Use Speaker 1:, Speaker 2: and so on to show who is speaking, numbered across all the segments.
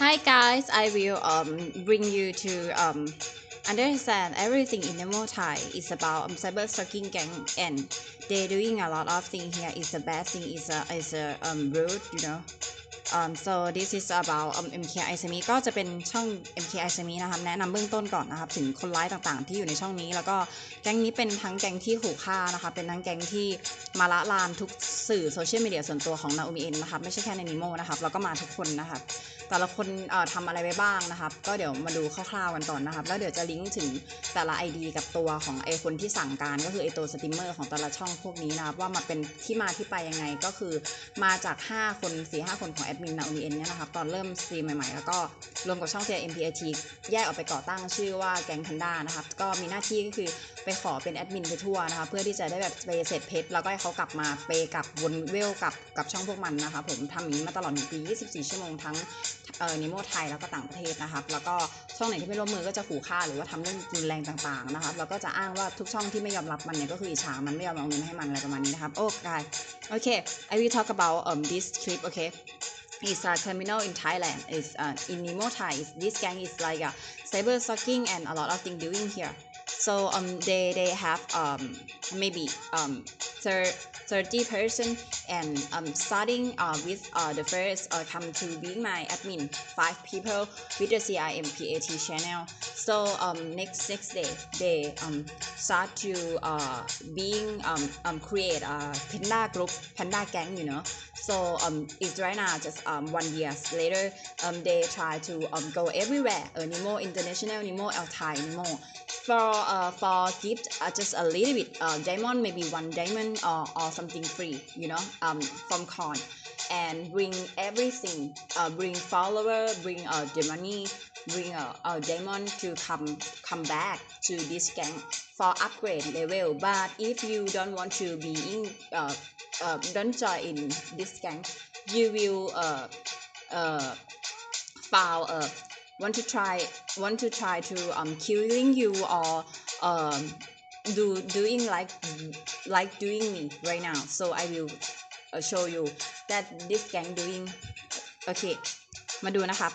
Speaker 1: Hi guys, I will um, bring you to um, understand everything in Nemo Thai. It's about um, cyber stalking gang and they doing a lot of thing here. Is the bad thing is a is a um, rude, you know. Um, so this is about um, MKI SME ก็จะเป็นช่อง MKI SME นะครับแนะนำเบื้องต้นก่อนนะครับ ถึงคนร้ายต่างๆ ที่อยู่ในช่องนี้ แล้วก็แก๊งนี้เป็นทั้งแก๊งที่ขู่ฆ่านะคะเป็นทั้งแก๊งที่มาละลานทุกสื่อโซเชียลมีเดียส่วนตัวของนาโอมิเอ็นนะครับไม่ใช่แค่ในนิโมนะครับแล้วก็มาทุกคนนะครับ แต่ละคนเอ่อทำอะไรไปบ้างนะครับ ก็เดี๋ยวมาดูคร่าวๆกันก่อนนะครับ แล้วเดี๋ยวจะลิงก์ถึงแต่ละ ID กับตัวของไอคนที่สั่งการ ก็คือไอตัวสตรีมเมอร์ของแต่ละช่องพวกนี้นะครับ ว่ามาเป็นที่มาที่ไปยังไงก็คือมาจาก 5 คน 4-5 คนของแอดมินนาโอมีเอ็นเนี่ยนะครับ ตอนเริ่มสตรีมใหม่ๆ แล้วก็รวมกับช่อง JMPAT แยกออกไปก่อตั้งชื่อว่าแก๊งแพนด้านะครับก็มีหน้าที่ก็คือไปขอเป็นแอดมินไปทั่วนะคะเพื่อที่จะได้แบบไปเสร็จเพชรแล้วก็ให้เขากลับมาเปย์กับวนเวลกับกับช่องพวกมันนะคะผมทำอย่างนี้มาตลอดหนึ่งปี 24 ชั่วโมงทั้ง เอ่อนิโมไทยแล้วก็ต่างประเทศนะครับ แล้วก็ช่องไหนที่ไม่ร่วมมือก็จะขู่ฆ่าหรือว่าทำเรื่องรุนแรงต่างๆนะครับ แล้วก็จะอ้างว่าทุกช่องที่ไม่ยอมรับมันเนี่ยก็คืออิจฉามันไม่ยอมเอาเงินให้มันอะไรประมาณนี้นะครับ โอ้กายโอเค I will talk about um this clip okay It's a criminal in Thailand. It's uh, in Nemo Thai. It's, this gang is like a cyber stalking and a lot of things doing here. So um they they have um maybe um thir- 30 person and um starting uh with uh the first uh come to being my admin five people with the CIMPAT channel. So um next next day they um start to uh being um um create a panda group panda gang you know so um it's right now just um one years later um they try to um go everywhere uh, Nemo International Nemo Thai Nemo for uh for gift uh, just a little bit uh diamond maybe one diamond or, or something free you know um from con and bring everything uh bring follower bring uh the money bring a, a diamond to come come back to this gang for upgrade level. But if you don't want to be in uh, uh don't join in this gang you will uh uh foul uh want to try want to try to um killing you or um do doing like like doing me right now so i will uh, show you that this gang doing โอเคมาดูนะครับ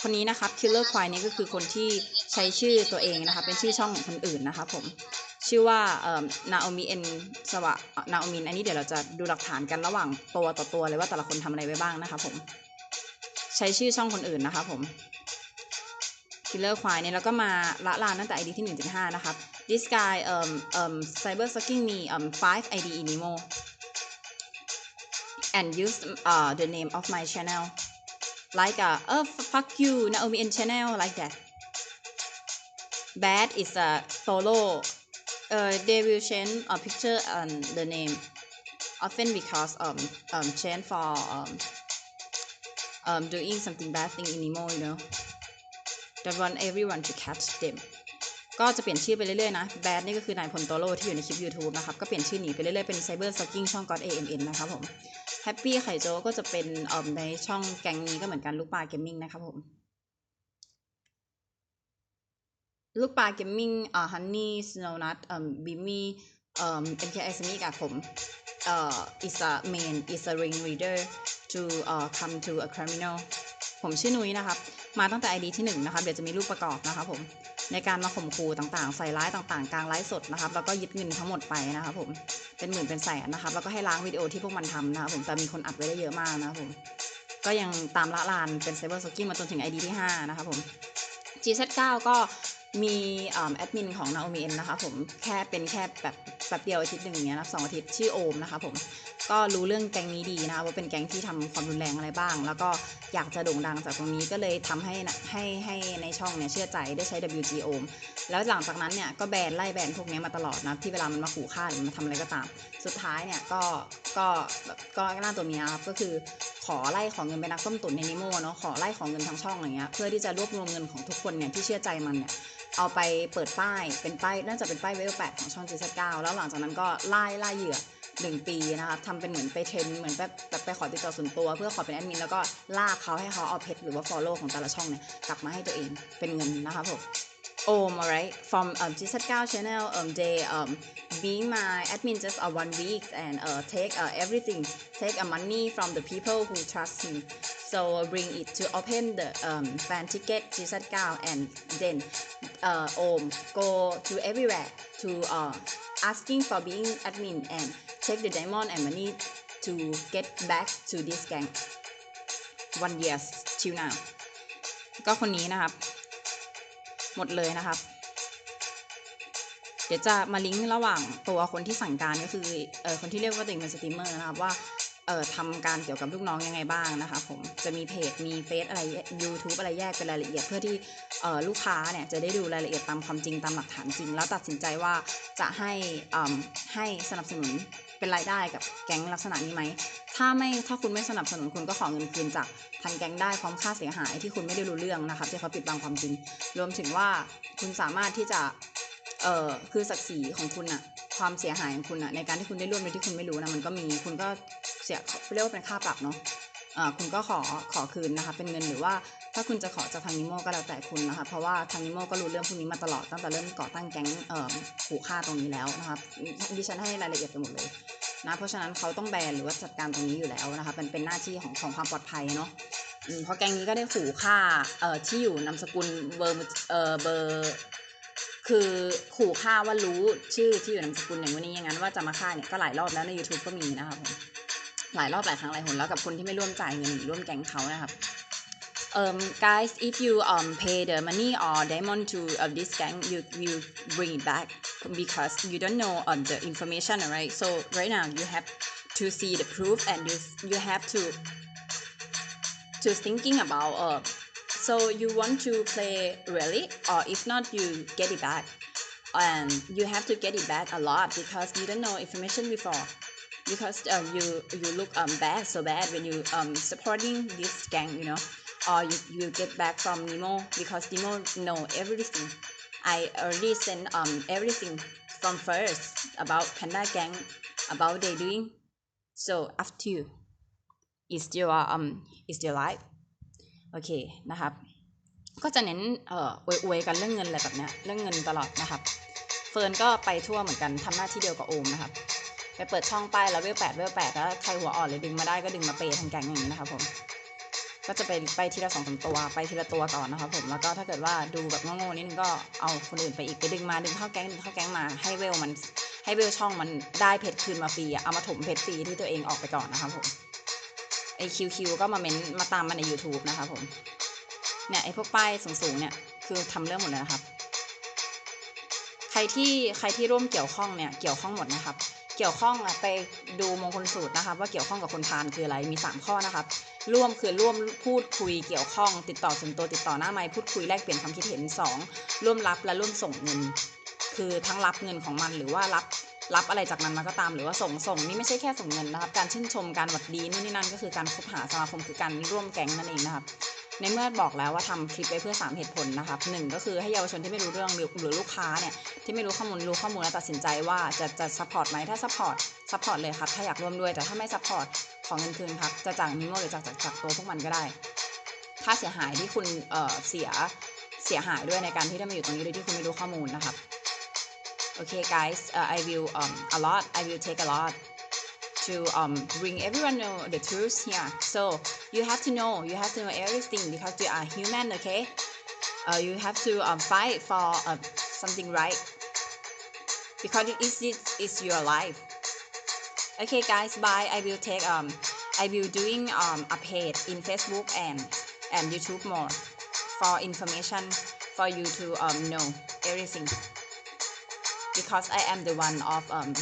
Speaker 1: คนนี้นะครับ Killer ควายนี่ก็คือคนที่ใช้ชื่อตัวเองนะคะเป็นชื่อช่องของคนอื่นนะคะผมชื่อว่าเอ่อนาโอมิเอ็นสวะนาโอมินอันนี้เดี๋ยวเราจะดูหลักฐานกันระหว่างตัวต่อตัวเลยว่าแต่ละคนทำอะไรไว้บ้างนะคะผม ใช้ชื่อช่องคนอื่นนะคะผม Killer ควายเนี่ยแล้วก็มาละลานตั้งแต่ ID ที่ 1.5 นะครับ This guy um um cyber stalking me um 5 ID in Nemo and use uh the name of my channel like uh oh fuck you Naomi in channel like that bad is a solo uh they will change a picture and the name often because um um change for um um doing something bad thing in Nemo you know don't want everyone to catch them ก็จะเปลี่ยนชื่อไปเรื่อยๆนะ แบดนี่ก็คือนายพลโตโลที่อยู่ในคลิป YouTube นะครับ ก็เปลี่ยนชื่อหนีไปเรื่อยๆ เป็น Cyber Stalking ช่อง God AMN นะครับผม Happy ไข่โจก็จะเป็นเอ่อในช่องแกงนี้ก็เหมือนกันลูกปลาเกมมิ่งนะครับผมลูกปลาเกมมิ่งอ่าฮันนี่สโนนัทเอ่อบิมมี่เอ่อ MKI สมิกับผม อ is a main is a ring reader to เอ่อ come to a criminal ผมชื่อนุ้ยนะครับ มาตั้งแต่ ID ที่1นะครับ เดี๋ยวจะมีรูปประกอบนะครับผม ในการมาข่มขู่ต่างๆ ใส่ร้ายต่างๆ กลางไลฟ์สดนะครับ แล้วก็ยึดเงินทั้งหมดไปนะครับผม เป็นหมื่นเป็นแสนนะครับ แล้วก็ให้ล้างวิดีโอที่พวกมันทำนะครับผม แต่มีคนอัดไว้ได้เยอะมากนะครับผม ก็ยังตามละลานเป็นไซเบอร์สกิ้มาจนถึง ID ที่ 5 นะครับผม GZ9 ก็มีอ่อแอดมินของ Naomi N นะคะผมแค่เป็นแค่แบบ แบบเดียวอาทิตย์หนึ่งเนี้ยนะสองอาทิตย์ชื่อโอมนะคะผมก็รู้เรื่องแก๊งนี้ดีนะคะว่าเป็นแก๊งที่ทำความรุนแรงอะไรบ้าง แล้วก็อยากจะโด่งดังจากตรงนี้ก็เลยทำให้นะให้ให้ในช่องเนี่ยเชื่อใจได้ใช้ WG โอมแล้วหลังจากนั้นเนี่ยก็แบนไล่แบนพวกนี้มาตลอดนะที่เวลามันมาขู่ฆ่าหรือมาทำอะไรก็ตาม สุดท้ายเนี่ยก็ก็ก็หน้าตัวเมียครับก็คือขอไล่ของเงินเป็นนักส้มตุ๋นในนิโมเนาะขอไล่ของเงินทางช่องอะไรเงี้ยเพื่อที่จะรวบรวมเงินของทุกคนเนี่ยที่เชื่อใจมันเนี่ย เอาไปเปิดป้าย เป็นป้ายน่าจะเป็นป้ายเวลแปดของช่องจีซเก้าแล้วหลังจากนั้นก็ไล่ไล่เหยื่อหนึ่งปีนะคะทำเป็นเหมือนไปเทรนเหมือนแบบแบบไปขอติดต่อส่วนตัว เพื่อขอเป็นแอดมินแล้วก็ลากเขาให้เขาเอาเพจหรือว่าฟอลโล่ของแต่ละช่องเนี่ยกลับมาให้ตัวเองเป็นเงินนะคะผม Om, alright, from um, GZ9 channel, um, they um, being my admin just uh, one week and uh, take uh, everything, take uh, money from the people who trust me. So uh, bring it to open the um, fan ticket GZ9 and then uh, Om go to everywhere to uh, asking for being admin and take the diamond and money to get back to this gang. One years till now. ก็คนนี้นะครับ หมดเลยนะครับ เดี๋ยวจะมาลิงก์ระหว่างตัวคนที่สั่งการก็คือเออคนที่เรียกว่าตัวเองเป็นสตรีมเมอร์นะครับว่า เออทำการเกี่ยวกับลูกน้องยังไงบ้างนะคะผมจะมีเพจมีเฟซอะไร YouTube อะไรแยกเป็นรายละเอียดเพื่อที่เออลูกค้าเนี่ยจะได้ดูรายละเอียดตามความจริงตามหลักฐานจริง แล้วตัดสินใจว่าจะให้อ่าให้สนับสนุนเป็นรายได้กับแก๊งลักษณะนี้ไหมถ้าไม่ถ้าคุณไม่สนับสนุนคุณก็ขอเงินคืนจากทางแก๊งได้พร้อมค่าเสียหายที่คุณไม่ได้รู้เรื่องนะครับที่เขาปิดบังความจริง รวมถึงว่าคุณสามารถที่จะเอ่อคือศักดิ์ศรีของคุณอะความเสียหายของคุณอะในการที่คุณได้ร่วมโดยที่คุณไม่รู้นะมันก็มีคุณก็ เสียเรียกว่าเป็นค่าปรับเนาะอ่าคุณก็ขอขอคืนนะคะ เป็นเงินหรือว่าถ้าคุณจะขอจากทางนิโมก็แล้วแต่คุณนะคะ เพราะว่าทางนิโมก็รู้เรื่องพวกนี้มาตลอดตั้งแต่เริ่มก่อตั้งแก๊งเอ่อขู่ฆ่าตรงนี้แล้วนะครับดิฉันให้รายละเอียดไปหมดเลยนะเพราะฉะนั้นเขาต้องแบนหรือว่าจัดการตรงนี้อยู่แล้วนะคะเป็นเป็นหน้าที่ของของความปลอดภัยเนาะเพราะแก๊งนี้ก็ได้ขู่ฆ่าเอ่อที่อยู่นามสกุลเบอร์เอ่อเบอร์คือขู่ฆ่าว่ารู้ชื่อที่อยู่นามสกุลอย่างวันนี้อย่างนั้นว่าจะมาฆ่าเนี่ยก็หลายรอบแล้วใน YouTube ก็มีนะครับผม หลายรอบหลายครั้งหลายหนแล้วกับคนที่ไม่ร่วมจ่ายเงินหรือร่วมแก๊งเขานะครับ um guys if you um pay the money or diamond to uh, this gang you will bring it back because you don't know um, the information right so right now you have to see the proof and you you have to to thinking about uh so you want to play really or if not you get it back and you have to get it back a lot because you don't know information before because uh, you you look um bad so bad when you um supporting this gang you know or you, you get back from Nemo because Nemo know everything I already sent um everything from first about Panda gang about they doing so after you is your um is your life โอเคนะครับ ก็จะเน้นเอ่ออวยๆกันเรื่องเงินอะไรแบบเนี้ยเรื่องเงินตลอดนะครับ เฟิร์นก็ไปทั่วเหมือนกันทำหน้าที่เดียวกับโอมนะครับ ไปเปิดช่องป้ายแล้วเวลแปดเวลแปดแล้วใครหัวอ่อนเลยดึงมาได้ก็ดึงมาเปย์ทางแกงอย่างนี้นะครับผมก็จะไปไปทีละสองสาตัวไปทีละตัวก่อนนะครับผมแล้วก็ถ้าเกิดว่าดูแบบโง่ๆนิดนึงก็เอาคนอื่นไปอีกไปดึงมาดึงเข้าแก๊งดึงเข้าแก๊งมาให้เวลมันให้เวลช่องมันได้เพชรคืนมาฟรีอะเอามาถมเพชรฟรีที่ตัวเองออกไปก่อนนะครับผมไอคิวคิวก็มาเม้นมาตามมาใน YouTube นะครับผมเนี่ยไอพวกป้ายสูงๆเนี่ยคือทำเรื่องหมดเลยนะครับ ใครที่ใครที่ร่วมเกี่ยวข้องเนี่ยเกี่ยวข้องหมดนะครับ เกี่ยวข้องอะไปดูมงคลสูตรนะครับว่าเกี่ยวข้องกับคนพาลคืออะไรมี 3 ข้อนะครับร่วมคือร่วมพูดคุยเกี่ยวข้อง ติดต่อส่วนตัวติดต่อหน้าไมค์พูดคุยแลกเปลี่ยนความคิดเห็น 2. ร่วมรับและร่วมส่งเงิน คือทั้งรับเงินของมันหรือว่ารับรับอะไรจากมันมาก็ตามหรือว่าส่งส่งนี่ไม่ใช่แค่ส่งเงินนะครับ การชื่นชมการหวัดดีนู่นนี่นั่นก็คือการคบหาสมาคมคือการร่วมแก๊งนั่นเองนะครับ ในเมื่อบอกแล้วว่าทำคลิปไว้เพื่อ 3 เหตุผลนะครับหนึ่งก็คือให้เยาวชนที่ไม่รู้เรื่องหรือหรือลูกค้าเนี่ยที่ไม่รู้ข้อมูลรู้ข้อมูลแล้วตัดสินใจว่าจะจะซัพพอร์ตไหมถ้าซัพพอร์ตซัพพอร์ตเลยครับถ้าอยากร่วมด้วยแต่ถ้าไม่ซัพพอร์ตของเงินคืนครับจะจากนิโมหรือจากจากจากตัวพวกมันก็ได้ ค่าเสียหายที่คุณเอ่อเสียเสียหายด้วยในการที่ได้มาอยู่ตรงนี้โดยที่คุณไม่รู้ข้อมูลนะครับ Okay guys uh, I will um a lot I will take a lot to um bring everyone know the truth here so you have to know you have to know everything because you are human okay? Uh, you have to um, fight for uh, something right? Because it is it is your life. Okay guys bye. I will take um i will doing um a page in facebook and and youtube more for information for you to um know everything. Because i am the one of um